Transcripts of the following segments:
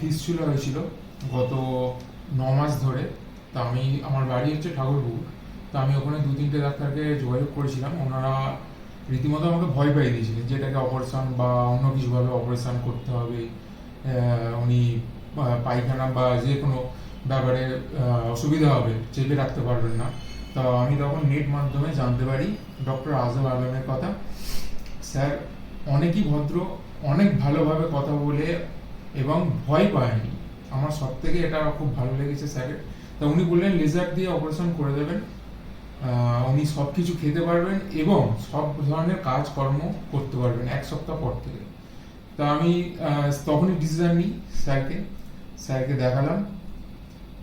Fistula হয়েছিল গত ন মাস ধরে। তা আমি, আমার বাড়ি হচ্ছে ঠাকুরপুর। তা আমি ওখানে দু তিনটে ডাক্তারকে যোগাযোগ করেছিলাম। ওনারা রীতিমতো আমাকে ভয় পাই দিয়েছিলেন যে এটাকে অপারেশন বা অন্য কিছুভাবে অপারেশন করতে হবে। উনি পায়খানা বা যে কোনো ব্যাপারে অসুবিধা হবে, চেপে রাখতে পারবেন না। তা আমি তখন নেট মাধ্যমে জানতে পারি ডক্টর আজম আলমের কথা। স্যার, অনেকই ভদ্র, অনেক ভালোভাবে কথা বলে এবং ভয় পায়নি। আমার সব থেকে এটা খুব ভালো লেগেছে স্যারের। তা উনি বললেন লেজার দিয়ে অপারেশন করে দেবেন। উনি সব কিছু খেতে পারবেন এবং সব ধরনের কাজকর্ম করতে পারবেন এক সপ্তাহ পর থেকে। তা আমি তখনই ডিসিশন নিই স্যারকে। স্যারকে দেখালাম।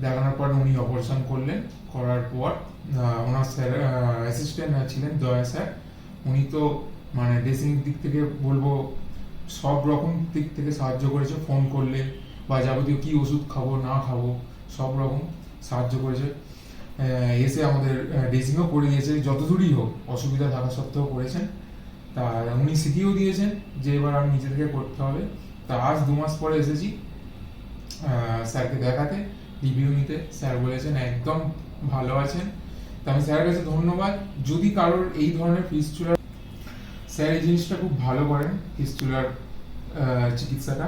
দেখানোর পর উনি অপারেশন করলেন। করার পর ওনার স্যার অ্যাসিস্ট্যান্ট ছিলেন দয়া স্যার। উনি তো মানে ড্রেসিং দিক থেকে বলব সব রকম দিক থেকে সাহায্য করেছে। ফোন করলে বা যাবতীয় কি ওষুধ খাব, না খাব, সব রকম সাহায্য করেছে। এসে আমাদের ড্রেসিংও করে দিয়েছে। যতদূরই হোক, অসুবিধা থাকা সত্ত্বেও করেছেন তা উনি শিখিয়েও দিয়েছেন যে এবার আমি নিজে থেকে করতে হবে। তা আজ দু মাস পরে এসেছি স্যারকে দেখাতে রিভিউ নিতে। স্যার বলেছেন একদম ভালো আছেন। তা আমি স্যারের কাছে ধন্যবাদ। যদি কারোর এই ধরনের ফিস্টুলার স্যার এই জিনিসটা খুব ভালো করেন ফিস্টুলার চিকিৎসাটা।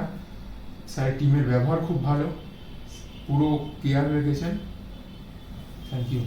স্যার টিমের ব্যবহার খুব ভালো। পুরো কেয়ার রেখেছেন থ্যাংক ইউ